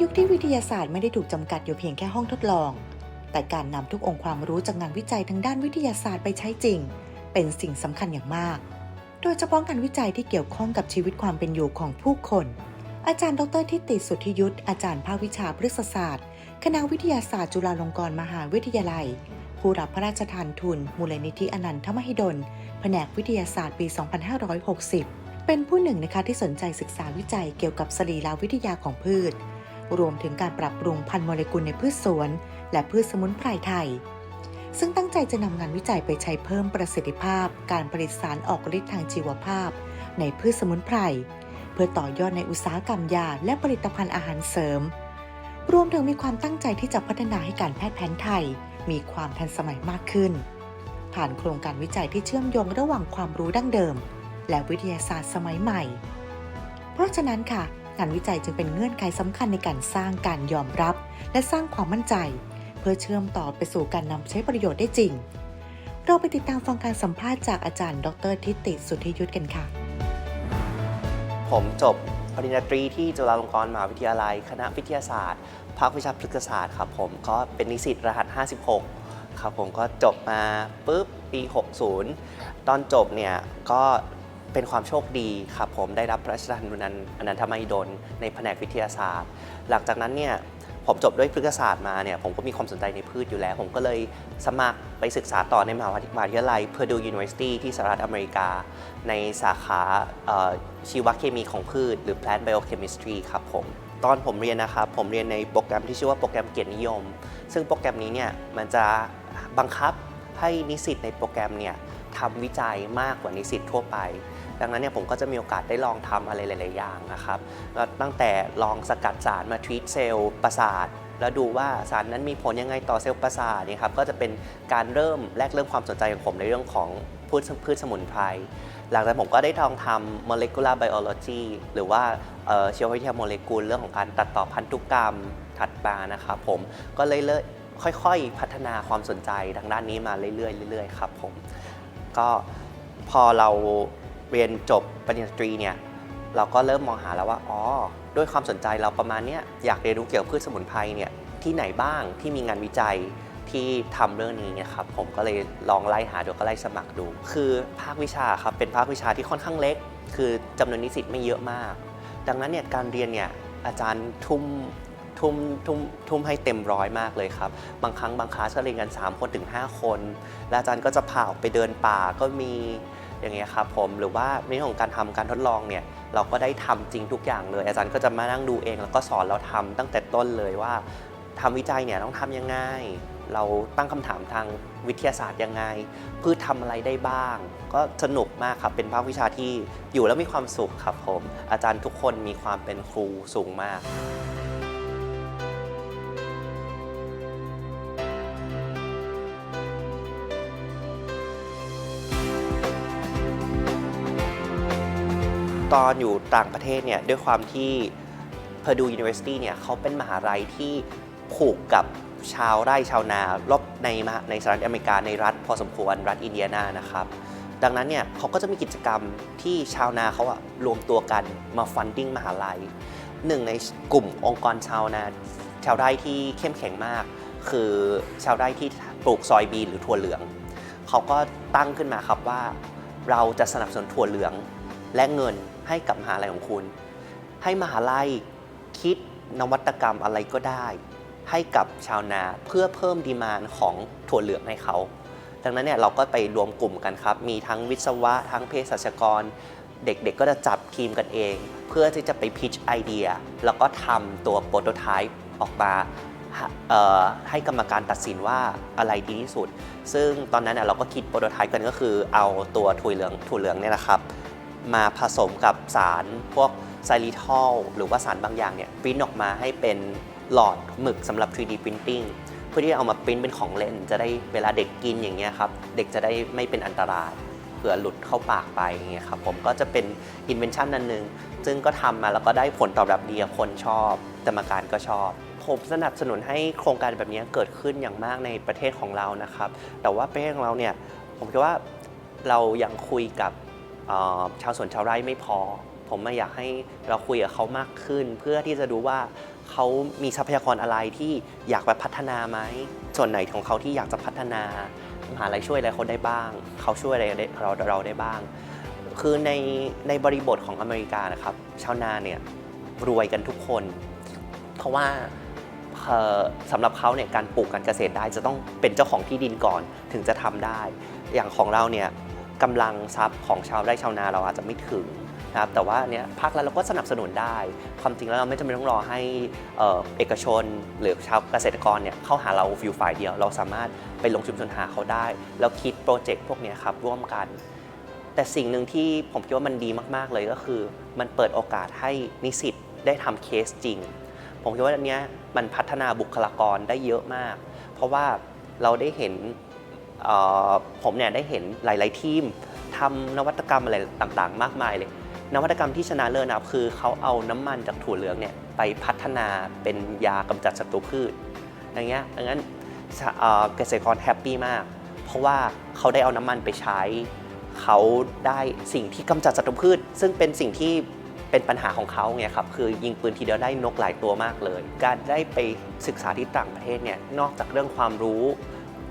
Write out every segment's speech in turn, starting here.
ยุคที่วิทยาศาสตร์ไม่ได้ถูกจำกัดอยู่เพียงแค่ห้องทดลอง แต่การนำทุกองค์ความรู้จากงานวิจัยทางด้านวิทยาศาสตร์ไปใช้จริง เป็นสิ่งสำคัญอย่างมาก โดยเฉพาะการวิจัยที่เกี่ยวข้องกับชีวิตความเป็นอยู่ของผู้คน อาจารย์ ดรทิติสุทธิยุทธอาจารย์ภาควิชาพฤกษศาสตร์ คณะวิทยาศาสตร์จุฬาลงกรณ์มหาวิทยาลัย ผู้รับพระราชทานทุน มูลนิธิอนันทมหิดล แผนกวิทยาศาสตร์ปี 2560 เป็นผู้หนึ่งนะคะที่สนใจศึกษาวิจัยเกี่ยวกับสรีรวิทยาของพืช รวมถึงการปรับปรุงพันธุ์โมเลกุลในพืชสวน และพืชสมุนไพรไทย ซึ่งตั้งใจจะนำงานวิจัยไปใช้เพิ่มประสิทธิภาพ การผลิตสารออกฤทธิ์ทางชีวภาพ ในพืชสมุนไพรเพื่อต่อยอดในอุตสาหกรรมยาและผลิตภัณฑ์อาหารเสริม รวมถึงมีความตั้งใจที่จะพัฒนาให้การแพทย์แผนไทย มีความทันสมัยมากขึ้น ผ่านโครงการวิจัยที่เชื่อมโยงระหว่างความรู้ดั้งเดิม และวิทยาศาสตร์สมัยใหม่ เพราะฉะนั้นค่ะ งานวิจัยจึงเป็นเงื่อนไขสำคัญในการสร้างการยอมรับ และสร้างความมั่นใจ เพื่อเชื่อมต่อไปสู่การนำใช้ประโยชน์ได้จริง เราไปติดตามฟังการสัมภาษณ์จากอาจารย์ ดรทิติสุทธิยุทธกันค่ะ ผมจบปริญญาตรีที่จุฬาลงกรณ์มหาวิทยาลัย คณะวิทยาศาสตร์ ภาควิชาพฤกษศาสตร์ครับผมก็เป็นนิสิตรหัส 56 ครับผมก็จบมาปุ๊บปี 60 ตอนจบเนี่ยก็ เป็นความโชคดีครับผมได้รับพระราชทานทุนอนันทมหิดลในแผนกวิทยาศาสตร์ หลังจากนั้นเนี่ยผมจบด้วยพฤกษศาสตร์มาเนี่ยผมก็มีความสนใจในพืชอยู่แล้ว ผมก็เลยสมัครไปศึกษาต่อในมหาวิทยาลัย Purdue University ที่สหรัฐอเมริกา ในสาขาชีวเคมีของพืช หรือ Plant Biochemistry ครับผม ตอนผมเรียนนะครับ ผมเรียนในโปรแกรมที่ชื่อว่าโปรแกรมเกียรตินิยม ซึ่งโปรแกรมนี้เนี่ยมันจะบังคับให้นิสิตในโปรแกรมเนี่ยทำวิจัยมากกว่านิสิตทั่วไป ดังนั้นเนี่ยผมก็จะมีโอกาสได้ลองทำอะไรหลาย ๆ อย่างนะครับก็ตั้งแต่ลองสกัดสารมาทรีตเซลล์ประสาทแล้วดูว่าสารนั้นมีผลยังไงต่อเซลล์ประสาทนี่ครับก็จะเป็นการเริ่มแรกเริ่มความสนใจของผมในเรื่องของพืชพืชสมุนไพรหลังจากผมก็ได้ลองทำ molecular biology หรือว่าเอ่อชีววิทยาโมเลกุลเรื่องของการตัดต่อพันธุกรรมถัดมานะครับผมก็เลยเลยค่อยๆ พัฒนาความสนใจทางด้านนี้มาเรื่อยๆเรื่อยๆครับผมก็พอเรา เรียนจบปริญญาตรีเนี่ยเราก็เริ่มมองหาแล้วว่าอ๋อด้วยความสนใจเราประมาณเนี้ยอยากเรียนรู้เกี่ยวกับพืชสมุนไพรเนี่ยที่ไหนบ้างที่มีงานวิจัยที่ทำเรื่องนี้เนี่ยครับผมก็เลยลองไล่หาดูก็ไล่สมัครดู คือภาควิชาครับเป็นภาควิชาที่ค่อนข้างเล็ก คือจำนวนนิสิตไม่เยอะมาก ดังนั้นเนี่ยการเรียนเนี่ยอาจารย์ทุ่มทุ่มทุ่มทุ่มให้เต็มร้อยมากเลยครับ บางครั้งบางคลาสก็เรียนกัน 3 คนถึง 5 คน และอาจารย์ก็จะพาออกไปเดินป่าก็มี อย่างเงี้ยครับผมหรือว่าในเรื่องของการทำการทดลองเนี่ยเราก็ได้ทำจริงทุกอย่างเลย อาจารย์ก็จะมานั่งดูเอง แล้วก็สอนเราทำตั้งแต่ต้นเลยว่าทำวิจัยเนี่ยต้องทำยังไงเราตั้งคำถามทางวิทยาศาสตร์ยังไงพืชทำอะไรได้บ้าง ก็สนุกมากครับเป็นภาควิชาที่อยู่แล้วมีความสุขครับผมอาจารย์ทุกคนมีความเป็นครูสูงมาก ตอนอยู่ต่างประเทศเนี่ยด้วยความที่ Purdue University เนี่ยเขาเป็นมหาลัยที่ผูกกับชาวไร่ชาวนารอบในในสหรัฐอเมริกาในรัฐพอสมควรรัฐอินเดียนานะครับ ดังนั้นเนี่ยเขาก็จะมีกิจกรรมที่ชาวนาเขาอะรวมตัวกันมาฟันดิ้งมหาลัยหนึ่งในกลุ่มองค์กรชาวนาชาวไร่ที่เข้มแข็งมาก คือชาวไร่ที่ปลูกซอยบีนหรือถั่วเหลือง เขาก็ตั้งขึ้นมาครับว่า เราจะสนับสนุนถั่วเหลืองและเงิน ให้กับมหาลัยของคุณ ให้มหาลัยคิดนวัตกรรมอะไรก็ได้ ให้กับชาวนาเพื่อเพิ่มดีมานของถั่วเหลืองให้เขา ดังนั้นเนี่ยเราก็ไปรวมกลุ่มกันครับ มีทั้งวิศวะ ทั้งเภสัชกร เด็กๆก็จะจับทีมกันเอง เพื่อที่จะไปพิชไอเดีย แล้วก็ทำตัวโปรโตไทป์ออกมาให้กรรมการตัดสินว่าอะไรดีที่สุด ซึ่งตอนนั้นน่ะเราก็คิดโปรโตไทป์กันก็คือเอาตัวถั่วเหลืองถั่วเหลืองเนี่ยนะครับ มาผสมกับสารพวกไซริทอลหรือว่าสารบางอย่างเนี่ยปริ้นออกมาให้เป็นหลอดหมึกสำหรับ 3D Printing เพื่อที่จะเอามาปริ้นเป็นของเล่น จะได้เวลาเด็กกินอย่างเงี้ยครับ เด็กจะได้ไม่เป็นอันตราย เผื่อหลุดเข้าปากไปอย่างเงี้ยครับผมก็จะเป็นอินเวนชั่นนั้นหนึ่งซึ่งก็ทำมาแล้วก็ได้ผลตอบรับดีคนชอบกรรมการก็ชอบผมสนับสนุนให้โครงการแบบนี้เกิดขึ้นอย่างมากในประเทศของเรานะครับ แต่ว่าประเทศของเราเนี่ยผมคิดว่าเรายังคุยกับ ชาวสวนชาวไร่ไม่พอ ผมไม่อยากให้เราคุยกับเขามากขึ้น เพื่อที่จะดูว่าเขามีทรัพยากรอะไรที่อยากไปพัฒนาไหมส่วนไหนของเขาที่อยากจะพัฒนามหาลัยช่วยอะไรเขาได้บ้าง เขาช่วยอะไรเราเราได้บ้าง คือในในบริบทของอเมริกานะครับ ชาวนาเนี่ยรวยกันทุกคน เพราะว่าสำหรับเขาเนี่ยการปลูกการเกษตรได้จะต้องเป็นเจ้าของที่ดินก่อนถึงจะทำได้ อย่างของเราเนี่ย กำลังทรัพย์ของชาวไร่ชาวนาเราอาจจะไม่ถึงนะครับแต่ว่าเนี่ยภาครัฐเราก็สนับสนุนได้ ความจริงแล้วเราไม่จำเป็นต้องรอให้เออเอกชนหรือชาวเกษตรกรเนี่ยเข้าหาเราฟิวฝ่ายเดียว เราสามารถไปลงชุมชนหาเขาได้ แล้วคิดโปรเจกต์พวกเนี้ยครับร่วมกัน แต่สิ่งหนึ่งที่ผมคิดว่ามันดีมาก ๆ เลยก็คือ มันเปิดโอกาสให้นิสิตได้ทำเคสจริง ผมคิดว่าอันเนี้ยมันพัฒนาบุคลากรได้เยอะมาก เพราะว่าเราได้เห็น ผมเนี่ยได้เห็นหลาย ๆ ทีมทำนวัตกรรมอะไรต่าง ๆ มากมายเลย นวัตกรรมที่ชนะเลิศนะครับคือเขาเอาน้ำมันจากถั่วเหลืองเนี่ยไปพัฒนาเป็นยากำจัดศัตรูพืชอย่างเงี้ยดังนั้นเอ่อเกษตรกรแฮปปี้มาก เพราะว่าเขาได้เอาน้ำมันไปใช้ เขาได้สิ่งที่กำจัดศัตรูพืช ซึ่งเป็นสิ่งที่เป็นปัญหาของเขาไงครับคือยิงปืนทีเดียวได้นกหลายตัวมากเลย การได้ไปศึกษาที่ต่างประเทศเนี่ยนอกจากเรื่องความรู้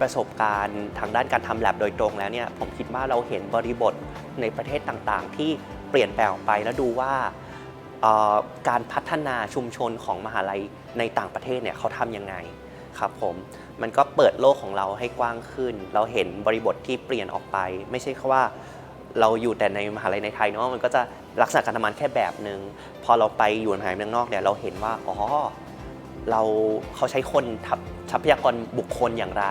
ประสบการณ์ทางด้านการทำแลบโดยตรงแล้วเนี่ยผมคิดว่าเราเห็นบริบทในประเทศต่างๆ ที่เปลี่ยนแปลงไปแล้วดูว่าการพัฒนาชุมชนของมหาลัยในต่างประเทศเนี่ยเขาทำยังไงครับผมมันก็เปิดโลกของเราให้กว้างขึ้น เราเห็นบริบทที่เปลี่ยนออกไป ไม่ใช่แค่ว่าเราอยู่แต่ในมหาลัยในไทยเนาะมันก็จะลักษณะการทำงานแค่แบบหนึ่งพอเราไปอยู่ในมหาลัยเมืองนอกเนี่ยเราเห็นว่าอ๋อเราเขาใช้คนทัพทรัพยากรบุคคลอย่างไร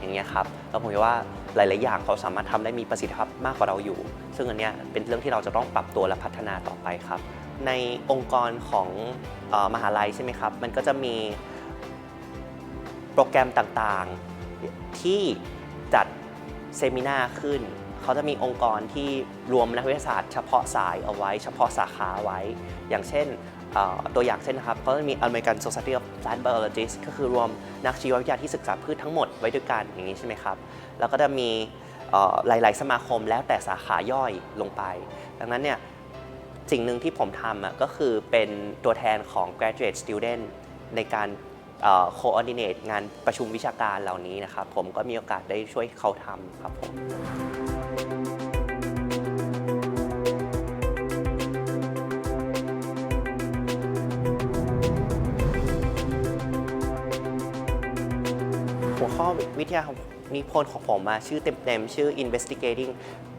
อย่างเงี้ยครับแล้วผมคิดว่าหลาย ๆ อย่างเขาสามารถทำได้มีประสิทธิภาพมากกว่าเราอยู่ ซึ่งอันเนี้ยเป็นเรื่องที่เราจะต้องปรับตัวและพัฒนาต่อไปครับ ในองค์กรของออมหาลัยใช่ไหมครับ มันก็จะมีโปรแกรมต่าง ๆ ที่จัดเซมินาขึ้นเขาจะมีองค์กรที่รวมนักวิทยาศาสตร์เฉพาะสายเอาไว้ เฉพาะสาขาไว้ อย่างเช่น ตัวอย่างเช่นนะครับเขาจะมี American Society of Plant Biologists ก็คือรวมนักชีววิทยาที่ศึกษาพืชทั้งหมดไว้ด้วยกันอย่างนี้ใช่ไหมครับ แล้วก็จะมีหลาย ๆ สมาคมแล้วแต่สาขาย่อยลงไป ดังนั้นเนี่ยสิ่งหนึ่งที่ผมทำก็คือเป็นตัวแทนของ graduate student ในการเอ่อ coordinate งานประชุมวิชาการเหล่านี้นะครับ ผมก็มีโอกาสได้ช่วยเขาทำครับผม วิทยานิพนธ์ของผมมาชื่อเต็มๆ ชื่อ investigating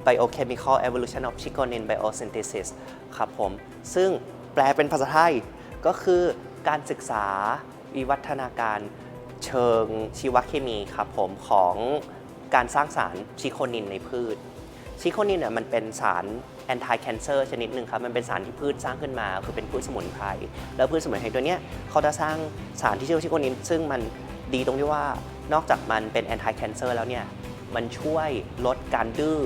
biochemical evolution of chiconin biosynthesis ครับผม ซึ่งแปลเป็นภาษาไทยก็คือการศึกษาวิวัฒนาการเชิงชีวเคมีครับผมของการสร้างสารชิโคนินในพืช ชิโคนินเนี่ยมันเป็นสาร anti cancer ชนิดหนึ่งครับ มันเป็นสารที่พืชสร้างขึ้นมา คือเป็นพืชสมุนไพรแล้วพืชสมุนไพรตัวเนี้ยเขาจะสร้างสารที่ชื่อว่าชิโคนิน ซึ่งมันดีตรงที่ว่า นอกจากมันเป็น anti cancer แล้วเนี่ยมันช่วยลดการดื้อ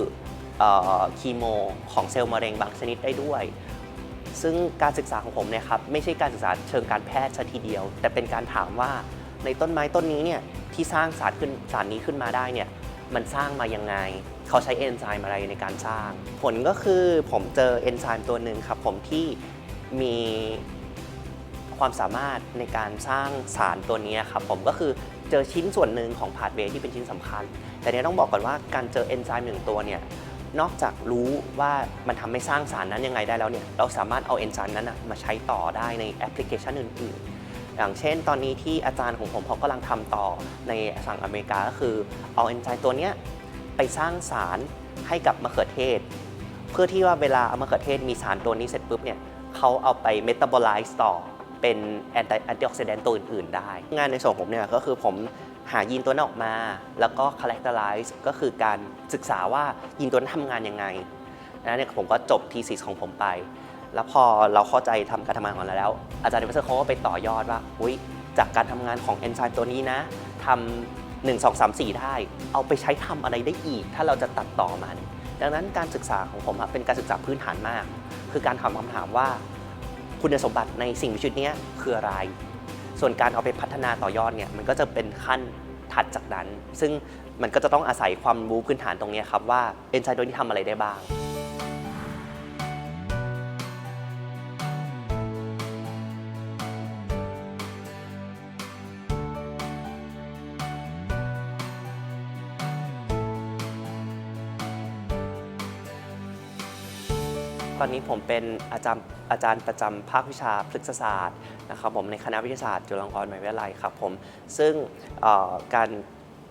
เอ่อคีโมของเซลล์มะเร็งบางชนิดได้ด้วย ซึ่งการศึกษาของผมเนี่ยครับไม่ใช่การศึกษาเชิงการแพทย์ซะทีเดียว แต่เป็นการถามว่าในต้นไม้ต้นนี้เนี่ยที่สร้างสารขึ้นสารนี้ขึ้นมาได้เนี่ยมันสร้างมายังไง เขาใช้เอนไซม์อะไรในการสร้าง ผลก็คือผมเจอเอนไซม์ตัวหนึ่งครับผมที่มี ความสามารถในการสร้างสารตัวนี้ครับผมก็คือเจอชิ้นส่วนหนึ่งของพาธเวยที่เป็นชิ้นสำคัญ แต่เนี่ยต้องบอกก่อนว่าการเจอเอนไซม์หนึ่งตัวเนี่ยนอกจากรู้ว่ามันทำให้สร้างสารนั้นยังไงได้แล้วเนี่ยเราสามารถเอาเอนไซม์นั้นมาใช้ต่อได้ในแอปพลิเคชันอื่นๆ อย่างเช่น ตอนนี้ที่อาจารย์ของผมเขากำลังทำต่อในฝั่งอเมริกาก็คือเอาเอนไซม์ตัวเนี้ยไปสร้างสารให้กับมะเขือเทศ เพื่อที่ว่าเวลาเอามะเขือเทศมีสารตัวนี้เสร็จปุ๊บเนี่ยเขาเอาไปเมตาบอลไลซ์ต่อ เป็นแอนตี้แอนตี้ออกซิแดนต์ตัวอื่น ๆ ได้ งานในส่วนผมเนี่ยก็คือผมหายีนตัวนั้นออกมา แล้วก็ characterize ก็คือการศึกษาว่ายีนตัวนั้นทำงานยังไงนะเนี่ยผมก็จบทีสิสของผมไป แล้วพอเราเข้าใจทำการทำงานของเราแล้ว อาจารย์ดิวเซอร์เขาก็ไปต่อยอดว่าอุยจากการทำงานของเอนไซม์ตัวนี้นะทำหนึ่งสองสามสี่ได้ เอาไปใช้ทำอะไรได้อีก ถ้าเราจะตัดต่อมัน ดังนั้นการศึกษาของผมเป็นการศึกษาพื้นฐานมาก คือการถามคำถามว่า คุณสมบัติในสิ่งมีชีวิตนี้คืออะไร ส่วนการเอาไปพัฒนาต่อยอดเนี่ยมันก็จะเป็นขั้นถัดจากนั้น ซึ่งมันก็จะต้องอาศัยความรู้พื้นฐานตรงนี้ครับว่าเอนไซม์ตัวนี้ทำอะไรได้บ้าง อนนี้ผมเป็นอาจารย์อาจารย์ประจำภาควิชาพฤกษศาสตร์นะครับผมในคณะวิทยาศาสตร์จุฬาลงกรณ์มหาวิทยาลัยครับผมซึ่งการ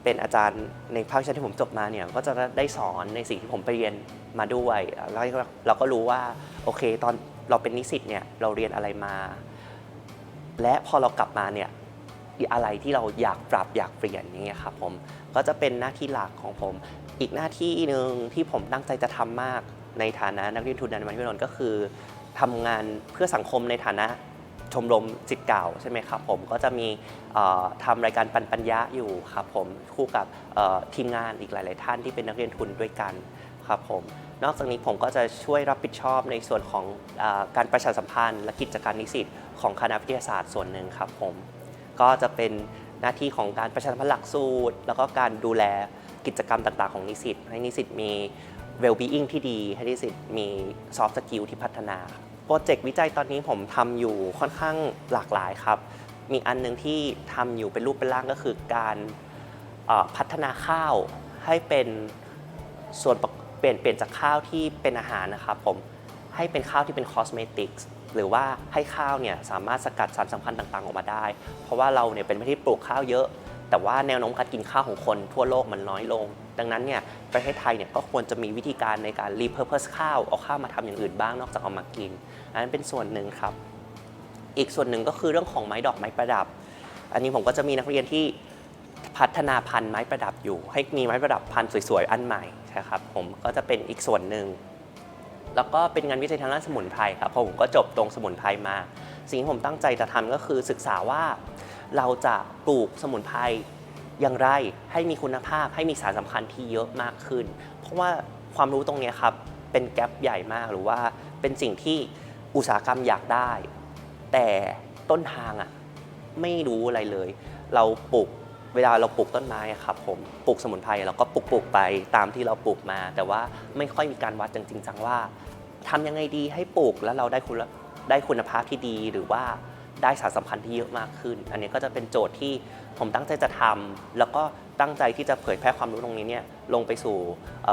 เป็นอาจารย์ในภาควิชาที่ผมจบมาเนี่ยก็จะได้สอนในสิ่งที่ผมไปเรียนมาด้วยแล้วเราก็รู้ว่าโอเคตอนเราเป็นนิสิตเนี่ยเราเรียนอะไรมา และพอเรากลับมาเนี่ยอะไรที่เราอยากปรับอยากเปลี่ยนอย่างเงี้ยครับผมก็จะเป็นหน้าที่หลักของผม อีกหน้าที่หนึ่งที่ผมตั้งใจจะทำมาก ในฐานะนักเรียนทุนนันวันพิรนก็คือทำงานเพื่อสังคมในฐานะชมรมจิตเก่าใช่ไหมครับผมก็จะมีเอ่อทำรายการปันปัญญะอยู่ครับผมคู่กับทีมงานอีกหลาย ๆ ท่านที่เป็นนักเรียนทุนด้วยกันครับผมนอกจากนี้ผมก็จะช่วยรับผิดชอบในส่วนของอการประชาสัมพันธ์ และกิจการนิสิตของคณะวิทยาศาสตร์ส่วนหนึ่งครับผมก็จะเป็นหน้าที่ของการประชาสัมพันธ์หลักสูตร แล้วก็การดูแลกิจกรรมต่าง ๆ ของนิสิตให้นิสิตมี well-being ที่ดีให้นิสิตมี soft skill ที่พัฒนาโปรเจกต์วิจัยตอนนี้ผมทำอยู่ค่อนข้างหลากหลายครับ มีอันหนึงที่ทำอยู่เป็นรูปเป็นร่างก็คือการพัฒนาข้าวให้เป็นส่วนเปลี่ยนเปลี่ยนจากข้าวที่เป็นอาหารนะครับผมให้เป็นข้าวที่เป็น cosmetics หรือว่าให้ข้าวเนี่ยสามารถสกัดสารสำคัญต่างๆ ออกมาได้ เพราะว่าเราเนี่ยเป็นประเทศที่ปลูกข้าวเยอะ แต่ว่าแนวโน้มการกินข้าวของคนทั่วโลกมันน้อยลง ดังนั้นเนี่ยประเทศไทยเนี่ยก็ควรจะมีวิธีการในการ repurpose ข้าวเอาข้าวมาทำอย่างอื่นบ้างนอกจากเอามากิน อันนั้นเป็นส่วนหนึ่งครับ อีกส่วนหนึ่งก็คือเรื่องของไม้ดอกไม้ประดับ อันนี้ผมก็จะมีนักเรียนที่พัฒนาพันธุ์ไม้ประดับอยู่ ให้มีไม้ประดับพันธุ์สวยๆอันใหม่นะครับผมก็จะเป็นอีกส่วนหนึ่งแล้วก็เป็นงานวิจัยทางด้านสมุนไพรครับเพราะผมก็จบตรงสมุนไพรมา สิ่งที่ผมตั้งใจจะทำก็คือศึกษาว่า เราจะปลูกสมุนไพรอย่างไรให้มีคุณภาพให้มีสารสำคัญที่เยอะมากขึ้น เพราะว่าความรู้ตรงนี้ครับเป็นแกลบใหญ่มากหรือว่าเป็นสิ่งที่อุตสาหกรรมอยากได้ แต่ต้นทางอะไม่รู้อะไรเลย เราปลูกเวลาเราปลูกต้นไม้ครับผมปลูกสมุนไพรเราก็ปลูกปลูกไปตามที่เราปลูกมา แต่ว่าไม่ค่อยมีการวัดจริงๆจังว่าทำยังไงดีให้ปลูกแล้วเราได้คุณได้คุณภาพที่ดีหรือว่า ได้สารสำคัญที่เยอะมากขึ้น อันนี้ก็จะเป็นโจทย์ที่ผมตั้งใจจะทำแล้วก็ตั้งใจที่จะเผยแพร่ความรู้ตรงนี้เนี่ยลงไปสู่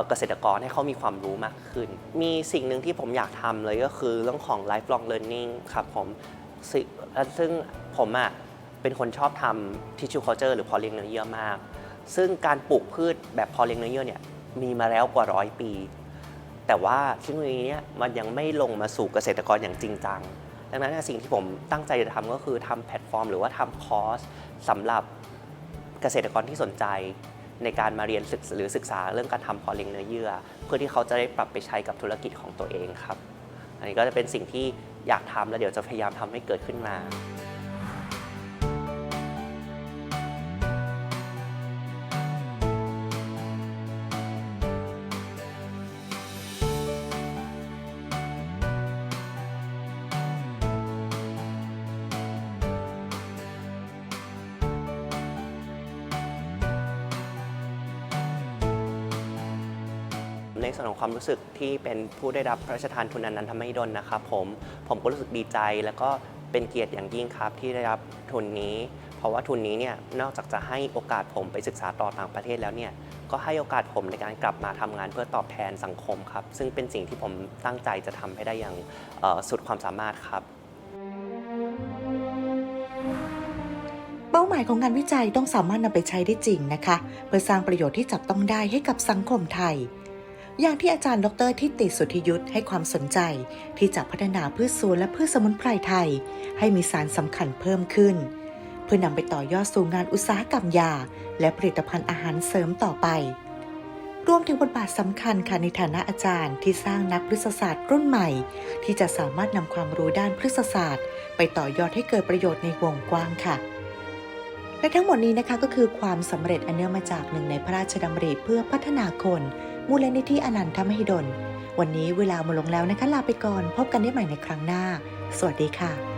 เกษตรกรให้เขามีความรู้มากขึ้น มีสิ่งหนึ่งที่ผมอยากทำเลยก็คือเรื่องของ lifelong learning ครับผมซึ่งผมอะเป็นคนชอบทำ tissue culture หรือพอเลี้ยงเนื้อเยื่อมาก ซึ่งการปลูกพืชแบบพอเลี้ยงเนื้อเยื่อเนี่ยมีมาแล้วกว่าร้อยปี แต่ว่าเทคโนโลยีเนี้ยมันยังไม่ลงมาสู่เกษตรกรอย่างจริงจัง ดังนั้นสิ่งที่ผมตั้งใจจะทำก็คือทำแพลตฟอร์ม หรือว่าทำคอร์สสำหรับเกษตรกรที่สนใจในการมาเรียนศึกษาหรือศึกษาเรื่องการทำพอเลี้ยงเนื้อเยื่อ เพื่อที่เขาจะได้ปรับไปใช้กับธุรกิจของตัวเองครับ อันนี้ก็จะเป็นสิ่งที่อยากทำแล้วเดี๋ยวจะพยายามทำให้เกิดขึ้นมา ความรู้สึกที่เป็นผู้ได้รับพระราชทานทุนอนันทมหิดลนะครับผมผมก็รู้สึกดีใจแล้วก็เป็นเกียรติอย่างยิ่งครับที่ได้รับทุนนี้ เพราะว่าทุนนี้เนี่ยนอกจากจะให้โอกาสผมไปศึกษาต่อต่างประเทศแล้วเนี่ยก็ให้โอกาสผมในการกลับมาทำงานเพื่อตอบแทนสังคมครับ ซึ่งเป็นสิ่งที่ผมตั้งใจจะทำให้ได้อย่างสุดความสามารถครับเป้าหมายของงานวิจัยต้องสามารถนำไปใช้ได้จริงนะคะ เพื่อสร้างประโยชน์ที่จับต้องได้ให้กับสังคมไทย อย่างที่อาจารย์ดรทิติสุทธิยุทธให้ความสนใจ ที่จะพัฒนาพืชสวนและพืชสมุนไพรไทย ให้มีสารสำคัญเพิ่มขึ้น เพื่อนำไปต่อยอดสู่งานอุตสาหกรรมยา และผลิตภัณฑ์อาหารเสริมต่อไป รวมถึงบทบาทสำคัญค่ะในฐานะอาจารย์ที่สร้างนักพฤกษศาสตร์รุ่นใหม่ ที่จะสามารถนำความรู้ด้านพฤกษศาสตร์ ไปต่อยอดให้เกิดประโยชน์ในวงกว้างค่ะและทั้งหมดนี้นะคะก็คือความสำเร็จอันเนื่องมาจากหนึ่งในพระราชดำริเพื่อพัฒนาคน มูลนิธิอนันทมหิดล วันนี้เวลาหมดลงแล้วนะคะลาไปก่อน พบกันได้ใหม่ในครั้งหน้า สวัสดีค่ะ